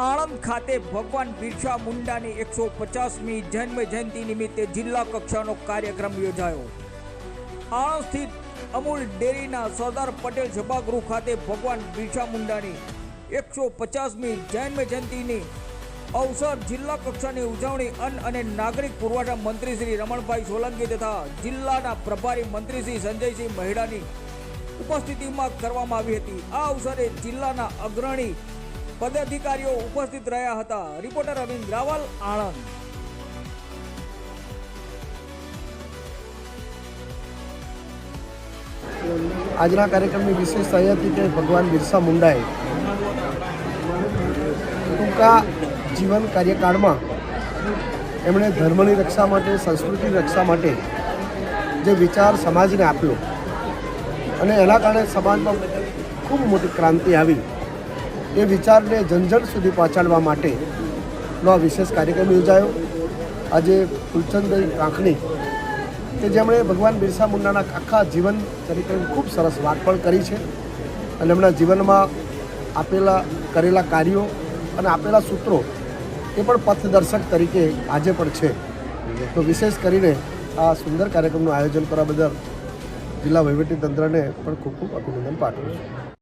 આણંદ ખાતે ભગવાન બિરસા મુંડાની એકસો પચાસમી જન્મ જયંતિ નિમિત્તે જિલ્લા કક્ષાનો કાર્યક્રમ યોજાયો. આણંદ સ્થિત અમૂલ ડેરીના સરદાર પટેલ સભાગૃહ ખાતે ભગવાન બિરસા મુંડાની એકસો પચાસમી જન્મ જયંતિની અવસર જિલ્લા કક્ષાની ઉજવણી અન્ન અને નાગરિક પુરવઠા મંત્રી શ્રી રમણભાઈ સોલંકી તથા જિલ્લાના પ્રભારી મંત્રી શ્રી સંજયસિંહ મહેડાની ઉપસ્થિતિમાં કરવામાં આવી હતી. આ અવસરે જિલ્લાના અગ્રણી પદાધિકારીઓ ઉપસ્થિત રહ્યા હતા. રિપોર્ટર અરવિંદ રાવલ, આણંદ. આજના કાર્યક્રમની વિશેષતા એ હતી કે ભગવાન બિરસા મુંડાએ ટૂંકા જીવન કાર્યકાળમાં એમણે ધર્મની રક્ષા માટે, સંસ્કૃતિની રક્ષા માટે જે વિચાર સમાજને આપ્યો અને એના કારણે સમાજમાં ખૂબ મોટી ક્રાંતિ આવી. એ વિચારને જનજન સુધી પહોંચાડવા માટેનો આ વિશેષ કાર્યક્રમ યોજાયો. આજે ફૂલચંદભાઈ કાંકણી, કે જેમણે ભગવાન બિરસા મુંડાના આખા જીવન ચરિત્રની ખૂબ સરસ વાત પણ કરી છે અને એમના જીવનમાં આપેલા કરેલા કાર્યો અને આપેલા સૂત્રો એ પણ પથદર્શક તરીકે આજે પણ છે. તો વિશેષ કરીને આ સુંદર કાર્યક્રમનું આયોજન કરવા બદલ જિલ્લા વહીવટીતંત્રને પણ ખૂબ ખૂબ અભિનંદન પાઠવું છું.